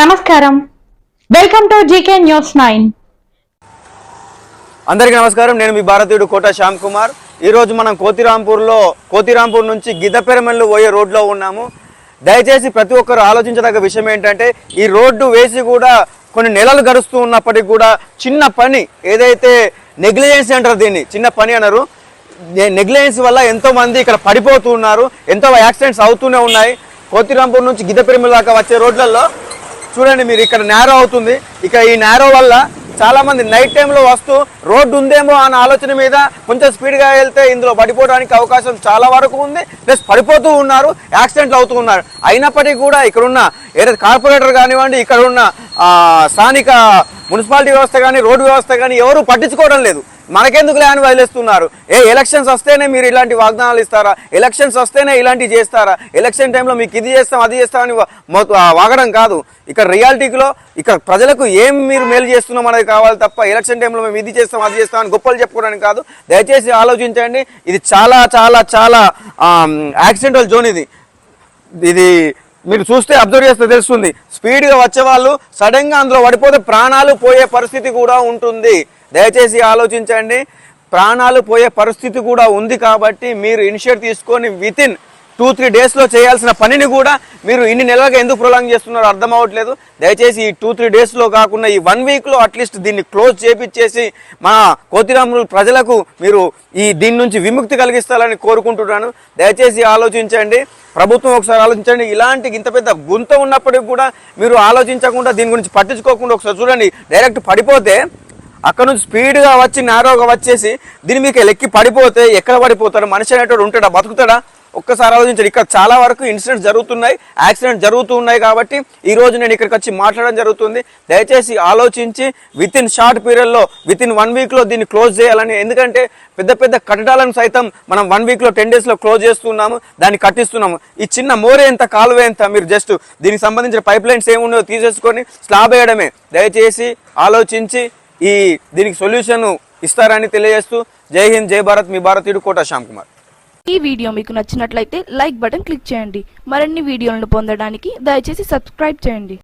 నమస్కారం. Welcome to GK news nine అందరికీ నమస్కారం. నేను మీ భారతీయుడు కోట శ్యామ్ కుమార్. ఈరోజు మనం కోతిరాంపూర్లో కోతిరాంపూర్ నుంచి గిద్దపెరమెల్లు పోయే రోడ్లో ఉన్నాము. దయచేసి ప్రతి ఒక్కరు ఆలోచించదగ్గ విషయం ఏంటంటే ఈ రోడ్డు వేసి కూడా కొన్ని నెలలు గడుస్తూ ఉన్నప్పటికీ కూడా చిన్న పని ఏదైతే నెగ్లిజెన్స్ అంటారు దీన్ని చిన్న పని అన్నారు నెగ్లిజెన్స్ వల్ల ఎంతో మంది ఇక్కడ పడిపోతూ ఉన్నారు ఎంతో యాక్సిడెంట్స్ అవుతూనే ఉన్నాయి. కోతిరాంపూర్ నుంచి గిద్దపెరమెల్లు దాకా వచ్చే రోడ్లలో చూడండి మీరు ఇక్కడ నేరో అవుతుంది. ఇక ఈ నేరో వల్ల చాలామంది నైట్ టైంలో వస్తూ రోడ్డు ఉందేమో అన్న ఆలోచన మీద కొంచెం స్పీడ్గా వెళ్తే ఇందులో పడిపోవడానికి అవకాశం చాలా వరకు ఉంది. ప్లస్ పడిపోతూ ఉన్నారు యాక్సిడెంట్లు అవుతూ ఉన్నారు. అయినప్పటికీ కూడా ఇక్కడున్న ఏదైతే కార్పొరేటర్ కానివ్వండి ఇక్కడ ఉన్న స్థానిక మున్సిపాలిటీ వ్యవస్థ కానీ రోడ్డు వ్యవస్థ కానీ ఎవరు పట్టించుకోవడం లేదు. మనకెందుకు అని వదిలేస్తున్నారు. ఏ ఎలక్షన్స్ వస్తేనే మీరు ఇలాంటి వాగ్దానాలు ఇస్తారా? ఎలక్షన్స్ వస్తేనే ఇలాంటివి చేస్తారా? ఎలక్షన్ టైంలో మీకు ఇది చేస్తాం అది చేస్తామని వాగడం కాదు. ఇక్కడ రియాలిటీలో ఇక్కడ ప్రజలకు ఏం మీరు మేలు చేస్తున్నాం అనేది కావాలి తప్ప ఎలక్షన్ టైంలో మేము ఇది చేస్తాం అది చేస్తాం అని గొప్పలు చెప్పుకోవడానికి కాదు. దయచేసి ఆలోచించండి. ఇది చాలా చాలా చాలా యాక్సిడెంటల్ జోన్ ఇది. ఇది మీరు చూస్తే అబ్జర్వ్ చేస్తే తెలుస్తుంది. స్పీడ్గా వచ్చే వాళ్ళు సడన్గా అందులో పడిపోతే ప్రాణాలు పోయే పరిస్థితి కూడా ఉంటుంది. దయచేసి ఆలోచించండి. ప్రాణాలు పోయే పరిస్థితి కూడా ఉంది కాబట్టి మీరు ఇనిషియేట్ తీసుకొని వితిన్ టూ త్రీ డేస్లో చేయాల్సిన పనిని కూడా మీరు ఇన్ని నెలలుగా ఎందుకు ప్రొలాంగ్ చేస్తున్నారో అర్థం అవ్వట్లేదు. దయచేసి ఈ టూ త్రీ డేస్లో కాకుండా ఈ వన్ వీక్లో అట్లీస్ట్ దీన్ని క్లోజ్ చేపించేసి మా కోతిరాములు ప్రజలకు మీరు ఈ దీని నుంచి విముక్తి కలిగిస్తారని కోరుకుంటున్నాను. దయచేసి ఆలోచించండి. ప్రభుత్వం ఒకసారి ఆలోచించండి. ఇలాంటి ఇంత పెద్ద గుంత ఉన్నప్పటికి కూడా మీరు ఆలోచించకుండా దీని గురించి పట్టించుకోకుండా ఒకసారి చూడండి. డైరెక్ట్ పడిపోతే అక్కడ నుంచి స్పీడ్గా వచ్చి నేరోగా వచ్చేసి దీని మీకు లెక్కి పడిపోతే ఎక్కడ పడిపోతాడు? మనిషి అనేటోడు ఉంటాడా? బతుకుతాడా? ఒక్కసారి ఆలోచించారు ఇక్కడ చాలా వరకు ఇన్సిడెంట్స్ జరుగుతున్నాయి యాక్సిడెంట్ జరుగుతూ ఉన్నాయి కాబట్టి ఈ రోజు నేను ఇక్కడికి వచ్చి మాట్లాడడం జరుగుతుంది. దయచేసి ఆలోచించి విత్ ఇన్ షార్ట్ పీరియడ్లో విత్ ఇన్ వన్ వీక్లో దీన్ని క్లోజ్ చేయాలని. ఎందుకంటే పెద్ద పెద్ద కట్టడాలను సైతం మనం వన్ వీక్లో టెన్ డేస్లో క్లోజ్ చేస్తున్నాము దాన్ని కట్టిస్తున్నాము. ఈ చిన్న మోరే ఎంత కాలువ ఎంత మీరు జస్ట్ దీనికి సంబంధించిన పైప్ లైన్స్ ఏమున్నాయో తీసేసుకొని స్లాబ్ వేయడమే. దయచేసి ఆలోచించి ఈ దీనికి సొల్యూషన్ ఇస్తారని తెలియజేస్తూ జై హింద్ జై భారత్ మీ భారతీయుడు కోట శ్యామ్ కుమార్. ఈ వీడియో మీకు నచ్చినట్లయితే లైక్ బటన్ క్లిక్ చేయండి. మరిన్ని వీడియోలను పొందడానికి దయచేసి సబ్స్క్రైబ్ చేయండి.